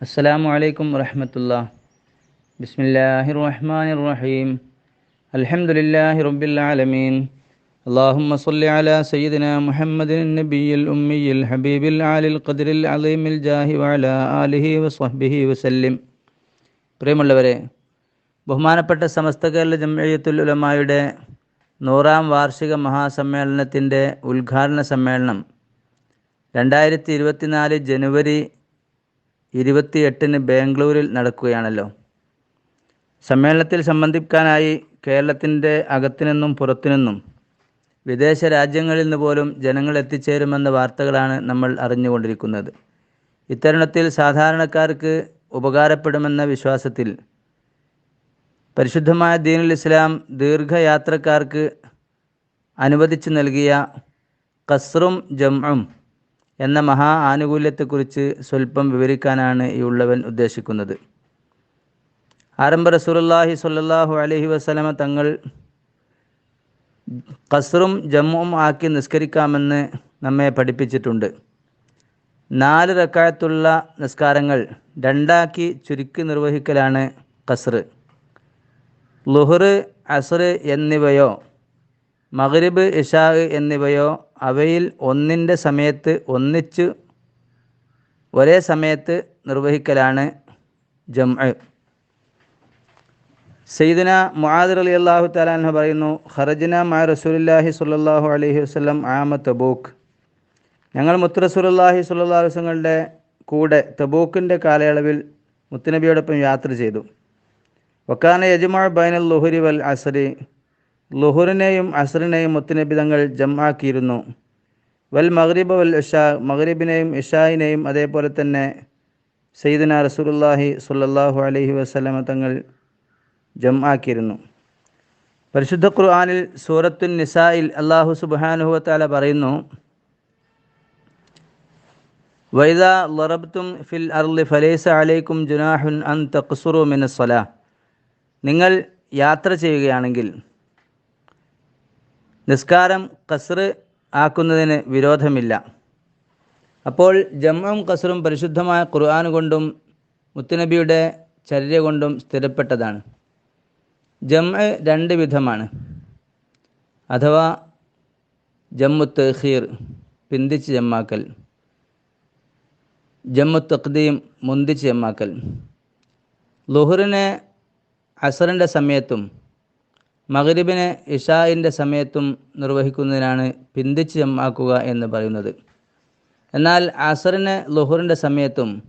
السلام عليكم ورحمة الله بسم الله الرحمن الرحيم الحمد لله رب العالمين اللهم صل على سيدنا محمد النبي الأمي الحبيب العالي القدر العظيم الجاه وعلى آله وصحبه وسلم പ്രിയമുള്ളവരെ ബഹുമാനപ്പെട്ട സമസ്ത കേരള ജംഇയ്യത്തുൽ ഉലമായുടെ നൂറാം വാർഷിക മഹാസമ്മേളനത്തിൻ്റെ ഉദ്ഘാടന സമ്മേളനം രണ്ടായിരത്തി ഇരുപത്തിനാല് ജനുവരി ഇരുപത്തിയെട്ടിന് ബാംഗ്ലൂരിൽ നടക്കുകയാണല്ലോ. സമ്മേളനത്തിൽ സംബന്ധിക്കാനായി കേരളത്തിന്റെ അകത്തുനിന്നും പുറത്തുനിന്നും വിദേശ രാജ്യങ്ങളിൽ നിന്ന് പോലും ജനങ്ങൾ എത്തിച്ചേരുമെന്ന വാർത്തകളാണ് നമ്മൾ അറിഞ്ഞുകൊണ്ടിരിക്കുന്നത്. ഇത്തരുണത്തിൽ സാധാരണക്കാർക്ക് ഉപകാരപ്പെടുമെന്ന വിശ്വാസത്തിൽ പരിശുദ്ധമായ ദീനുൽ ഇസ്ലാം ദീർഘയാത്രക്കാർക്ക് അനുവദിച്ചു നൽകിയ കസ്റും ജംഉം എന്ന മഹാ ആനുകൂല്യത്തെക്കുറിച്ച് സ്വല്പം വിവരിക്കാനാണ് ഈ ഉള്ളവൻ ഉദ്ദേശിക്കുന്നത്. ആരംഭ റസൂലുള്ളാഹി സ്വല്ലല്ലാഹു അലഹി വസ്ലമ തങ്ങൾ കസറും ജമ്മും ആക്കി നിസ്കരിക്കാമെന്ന് നമ്മെ പഠിപ്പിച്ചിട്ടുണ്ട്. നാല് റക്കായത്തുള്ള നിസ്കാരങ്ങൾ രണ്ടാക്കി ചുരുക്കി നിർവഹിക്കലാണ് കസർ ലുഹർ അസർ എന്നിവയോ മഗ്രിബ് ഇഷാ എന്നിവയോ അവയിൽ ഒന്നിന്റെ സമയത്ത് ഒന്നിച്ച് ഒരേ സമയത്ത് നിർവഹിക്കലാണ് ജംഅ സയ്യിദന മുആദ് അലി അള്ളാഹു താലാൻഹ പറയുന്നു ഹർജന മാ റസൂലുല്ലാഹി സുല്ലാഹു അലൈഹി വസ്ലം ആമ തബൂക്ക്. ഞങ്ങൾ മുത്ത് റസൂലുള്ളാഹി സ്വല്ലല്ലാഹു അലൈഹി വസല്ലങ്ങളുടെ കൂടെ തബൂക്കിന്റെ കാലയളവിൽ മുത്തുനബിയോടൊപ്പം യാത്ര ചെയ്തു. വക്കാന യജ്മാ ബൈനൽ ലുഹുരി വൽ അസരി. ലുഹുറിനെയും അസറിനെയും മുത്തുനബി തങ്ങൾ ജംആക്കിയിരുന്നു. വൽ മഗ്രിബ് വൽ ഇഷാ മഗ്രിബിനെയും ഇഷായിനെയും അതേപോലെ തന്നെ സയ്യിദന റസൂലുല്ലാഹി സുല്ലാഹു അലഹി വസ്ലമ തങ്ങൾ ജംആക്കിയിരുന്നു. പരിശുദ്ധ ഖുർആാനിൽ സൂറത്തുൻ നിസായിൽ അള്ളാഹു സുബ്ഹാനഹു വതആല പറയുന്നു വൈദ ലറബ്തും ഫിൽ അർലി ഫലേസ അലൈക്കും ജുനാഹുൻ അൻ തഖ്സുറു മിനസ്വല നിങ്ങൾ യാത്ര ചെയ്യുകയാണെങ്കിൽ നിസ്കാരം കസർ ആക്കുന്നതിന് വിരോധമില്ല. അപ്പോൾ ജമ്മും കസറും പരിശുദ്ധമായ ഖുർആൻ കൊണ്ടും മുത്തുനബിയുടെ ചര്യ കൊണ്ടും സ്ഥിരപ്പെട്ടതാണ്. ജമ്മ രണ്ട് വിധമാണ്. അഥവാ ജമ്മു തഹീർ പിന്തിച്ച് ജമ്മാക്കൽ. ജമ്മു തഖ്ദീം മുന്തിച്ച് ജമ്മാക്കൽ. ലുഹറിനെ അസറിന്റെ സമയത്തും മഗ്രിബിനെ ഇഷായിന്റെ സമയത്തും നിർവഹിക്കുന്നതിനാണ് പിന്തിച്ച് ജമാക്കുക എന്ന് പറയുന്നത്. എന്നാൽ അസറിനെ ലുഹറിന്റെ സമയത്തും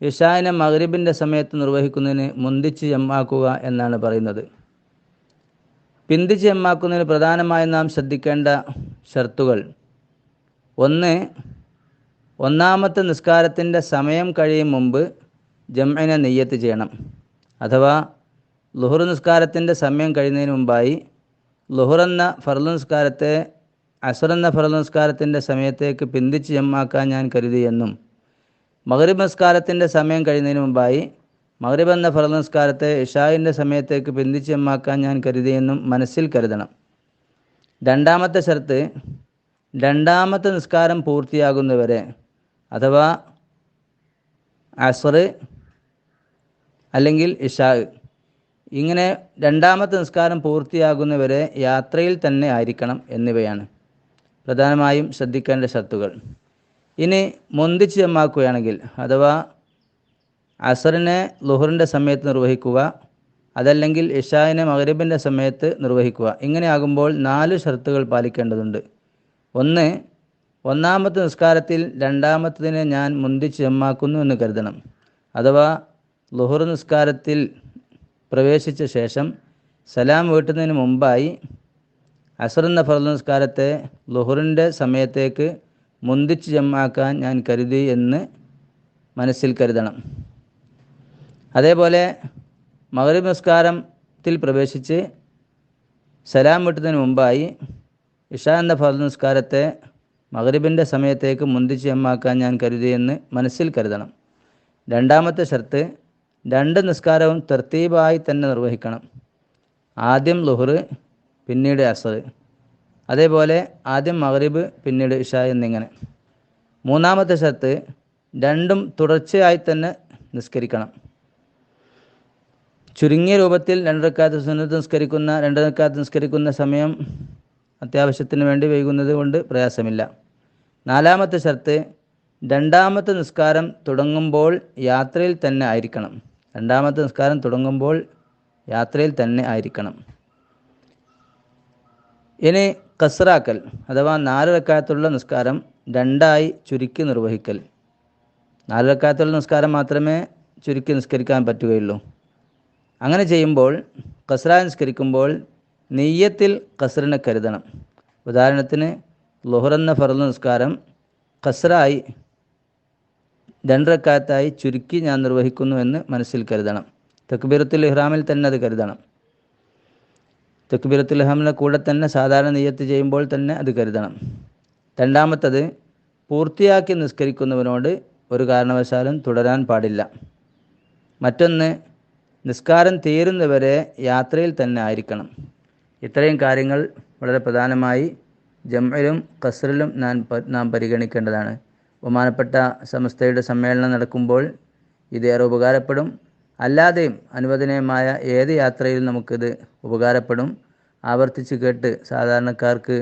ഇഷായിനെ മഗ്രിബിന്റെ സമയത്ത് നിർവഹിക്കുന്നതിന് മുന്തിച്ച് ജമാക്കുക എന്നാണ് പറയുന്നത്. പിന്തിച്ച് ജമാക്കുന്നതിന് പ്രധാനമായും നാം ശ്രദ്ധിക്കേണ്ട ഷർത്തുകൾ. ഒന്ന് ഒന്നാമത്തെ നിസ്കാരത്തിന്റെ സമയം കഴിയും മുമ്പ് ജംഇനെ നെയ്യത്ത് ചെയ്യണം. അഥവാ ലുഹർ നിസ്കാരത്തിന്റെ സമയം കഴിയുന്നതിന് മുമ്പായി ലുഹുർ എന്ന ഫർദ് നിസ്കാരത്തെ അസർ എന്ന ഫർദ് നിസ്കാരത്തിന്റെ സമയത്തേക്ക് പിന്തിച്ച് ജമ്മാക്കാൻ ഞാൻ കരുതിയെന്നും മഗ്രിബ് നിസ്കാരത്തിന്റെ സമയം കഴിയുന്നതിന് മുമ്പായി മഗ്രിബ് എന്ന ഫർദ് നിസ്കാരത്തെ ഇഷായിന്റെ സമയത്തേക്ക് പിന്തിച്ച് ജമ്മാക്കാൻ ഞാൻ കരുതിയെന്നും മനസ്സിൽ കരുതണം. രണ്ടാമത്തെ ഷർത്ത് രണ്ടാമത്തെ നിസ്കാരം പൂർത്തിയാകുന്നവരെ അഥവാ അസുർ അല്ലെങ്കിൽ ഇഷാ ഇങ്ങനെ രണ്ടാമത്തെ നിസ്കാരം പൂർത്തിയാകുന്നവരെ യാത്രയിൽ തന്നെ ആയിരിക്കണം എന്നിവയാണ് പ്രധാനമായും ശ്രദ്ധിക്കേണ്ട ഷർത്തുകൾ. ഇനി മുന്തിച്ച് ചെമ്മാക്കുകയാണെങ്കിൽ അഥവാ അസറിനെ ലുഹറിന്റെ സമയത്ത് നിർവഹിക്കുക അതല്ലെങ്കിൽ ഇഷായിനെ മകരബിന്റെ സമയത്ത് നിർവഹിക്കുക. ഇങ്ങനെയാകുമ്പോൾ നാല് ഷർത്തുകൾ പാലിക്കേണ്ടതുണ്ട്. ഒന്ന് ഒന്നാമത്തെ നിസ്കാരത്തിൽ രണ്ടാമത്തതിനെ ഞാൻ മുന്തിച്ച് ചെമ്മാക്കുന്നു എന്ന് കരുതണം. അഥവാ ലുഹർ നിസ്കാരത്തിൽ പ്രവേശിച്ച ശേഷം സലാം വീട്ടുന്നതിന് മുമ്പായി അസർ എന്ന ഫർദ് നമസ്കാരത്തെ ലുഹറിന്റെ സമയത്തേക്ക് മുന്തിച്ച് ജമ്മാക്കാൻ ഞാൻ കരുതി എന്ന് മനസ്സിൽ കരുതണം. അതേപോലെ മകരീബ് നമസ്കാരത്തിൽ പ്രവേശിച്ച് സലാം വീട്ടുന്നതിന് മുമ്പായി ഇഷ എന്ന ഫർദ് നമസ്കാരത്തെ മകരീബിന്റെ സമയത്തേക്ക് മുന്തിച്ച് ജമ്മാക്കാൻ ഞാൻ കരുതി എന്ന് മനസ്സിൽ കരുതണം. രണ്ടാമത്തെ ഷർത്ത് രണ്ട് നിസ്കാരവും തർത്തീബായി തന്നെ നിർവഹിക്കണം. ആദ്യം ലുഹർ പിന്നീട് അസർ അതേപോലെ ആദ്യം മഗ്രിബ് പിന്നീട് ഇഷ എന്നിങ്ങനെ. മൂന്നാമത്തെ ഷർത്ത് രണ്ടും തുടർച്ചയായി തന്നെ നിസ്കരിക്കണം. ചുരുങ്ങിയ രൂപത്തിൽ രണ്ടരക്കാലത്ത് സുന്നത്ത് നിസ്കരിക്കുന്ന രണ്ടരക്കാലത്ത് നിസ്കരിക്കുന്ന സമയം അത്യാവശ്യത്തിന് വേണ്ടി വൈകുന്നത് കൊണ്ട് പ്രയാസമില്ല. നാലാമത്തെ ഷർത്ത് രണ്ടാമത്തെ നിസ്കാരം തുടങ്ങുമ്പോൾ യാത്രയിൽ തന്നെ ആയിരിക്കണം. രണ്ടാമത്തെ നിസ്കാരം തുടങ്ങുമ്പോൾ യാത്രയിൽ തന്നെ ആയിരിക്കണം. ഇനി കസറാക്കൽ അഥവാ നാല് റക്കാത്തുള്ള നിസ്കാരം രണ്ടായി ചുരുക്കി നിർവഹിക്കൽ. നാല് റക്കാത്തുള്ള നിസ്കാരം മാത്രമേ ചുരുക്കി നിസ്കരിക്കാൻ പറ്റുകയുള്ളൂ. അങ്ങനെ ചെയ്യുമ്പോൾ കസ്ര നിസ്കരിക്കുമ്പോൾ നെയ്യത്തിൽ കസറിനെ കരുതണം. ഉദാഹരണത്തിന് ലുഹറെന്ന ഫറൽ നിസ്കാരം കസറായി രണ്ടരക്കാലത്തായി ചുരുക്കി ഞാൻ നിർവഹിക്കുന്നു എന്ന് മനസ്സിൽ കരുതണം. തക്ബീറത്തുൽ ഇഹ്റാമിൽ തന്നെ അത് കരുതണം. തക്ബീറത്തുൽ ഇഹ്റാമിന്റെ കൂടെ തന്നെ സാധാരണ നെയ്യത്ത് ചെയ്യുമ്പോൾ തന്നെ അത് കരുതണം. രണ്ടാമത്തത് പൂർത്തിയാക്കി നിസ്കരിക്കുന്നവനോട് ഒരു കാരണവശാലും തുടരാൻ പാടില്ല. മറ്റൊന്ന് നിസ്കാരം തീരുന്നവരെ യാത്രയിൽ തന്നെ ആയിരിക്കണം. ഇത്രയും കാര്യങ്ങൾ വളരെ പ്രധാനമായി ജമ്മയിലും കസറിലും നാം നാം പരിഗണിക്കേണ്ടതാണ്. ബഹുമാനപ്പെട്ട സംസ്ഥയുടെ സമ്മേളനം നടക്കുമ്പോൾ ഇതേറെ ഉപകാരപ്പെടും. അല്ലാതെയും അനുവദനീയമായ ഏത് യാത്രയിലും നമുക്കിത് ഉപകാരപ്പെടും. ആവർത്തിച്ച് കേട്ട് സാധാരണക്കാർക്ക്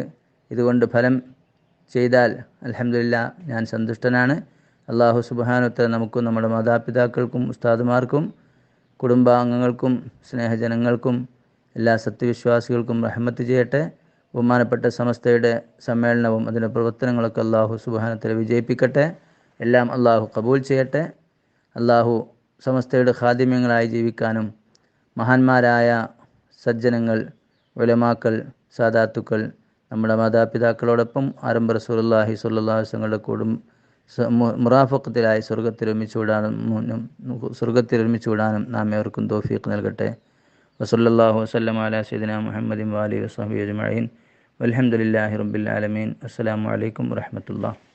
ഇതുകൊണ്ട് ഫലം ചെയ്താൽ അലഹമില്ല ഞാൻ സന്തുഷ്ടനാണ്. അള്ളാഹു സുബാനുത്തര നമുക്കും നമ്മുടെ മാതാപിതാക്കൾക്കും ഉസ്താദുമാർക്കും കുടുംബാംഗങ്ങൾക്കും സ്നേഹജനങ്ങൾക്കും എല്ലാ സത്യവിശ്വാസികൾക്കും റഹ്മത്ത് ചെയ്യട്ടെ. ബഹുമാനപ്പെട്ട സമസ്തയുടെ സമ്മേളനവും അതിന്റെ പ്രവർത്തനങ്ങളൊക്കെ അള്ളാഹു സുബാനത്തിൽ വിജയിപ്പിക്കട്ടെ. എല്ലാം അള്ളാഹു കബൂൽ ചെയ്യട്ടെ. അള്ളാഹു സമസ്തയുടെ ഖാദിമ്യങ്ങളായി ജീവിക്കാനും മഹാന്മാരായ സജ്ജനങ്ങൾ ഉലമാക്കൾ സാദാത്തുക്കൾ നമ്മുടെ മാതാപിതാക്കളോടൊപ്പം ആരംഭ റസൂലുള്ളാഹി സുല്ലാസങ്ങളുടെ കൂടും മുറാഫക്കത്തിലായി സ്വർഗത്തിൽ ഒരുമിച്ച് വിടാനും സ്വർഗത്തിൽ ഒരുമിച്ച് വിടാനും നാം ഏവർക്കും തോഫീക്ക് നൽകട്ടെ. വസല്ലല്ലാഹു വസ്ലം അലാ സൈദിന മുഹമ്മദിൻ വാലി വസ്ഹബി അജ്മഈൻ. വൽഹംദുലില്ലാഹി റബ്ബിൽ ആലമീൻ. അസ്സലാമു അലൈക്കും വറഹ്മത്തുള്ളാഹി.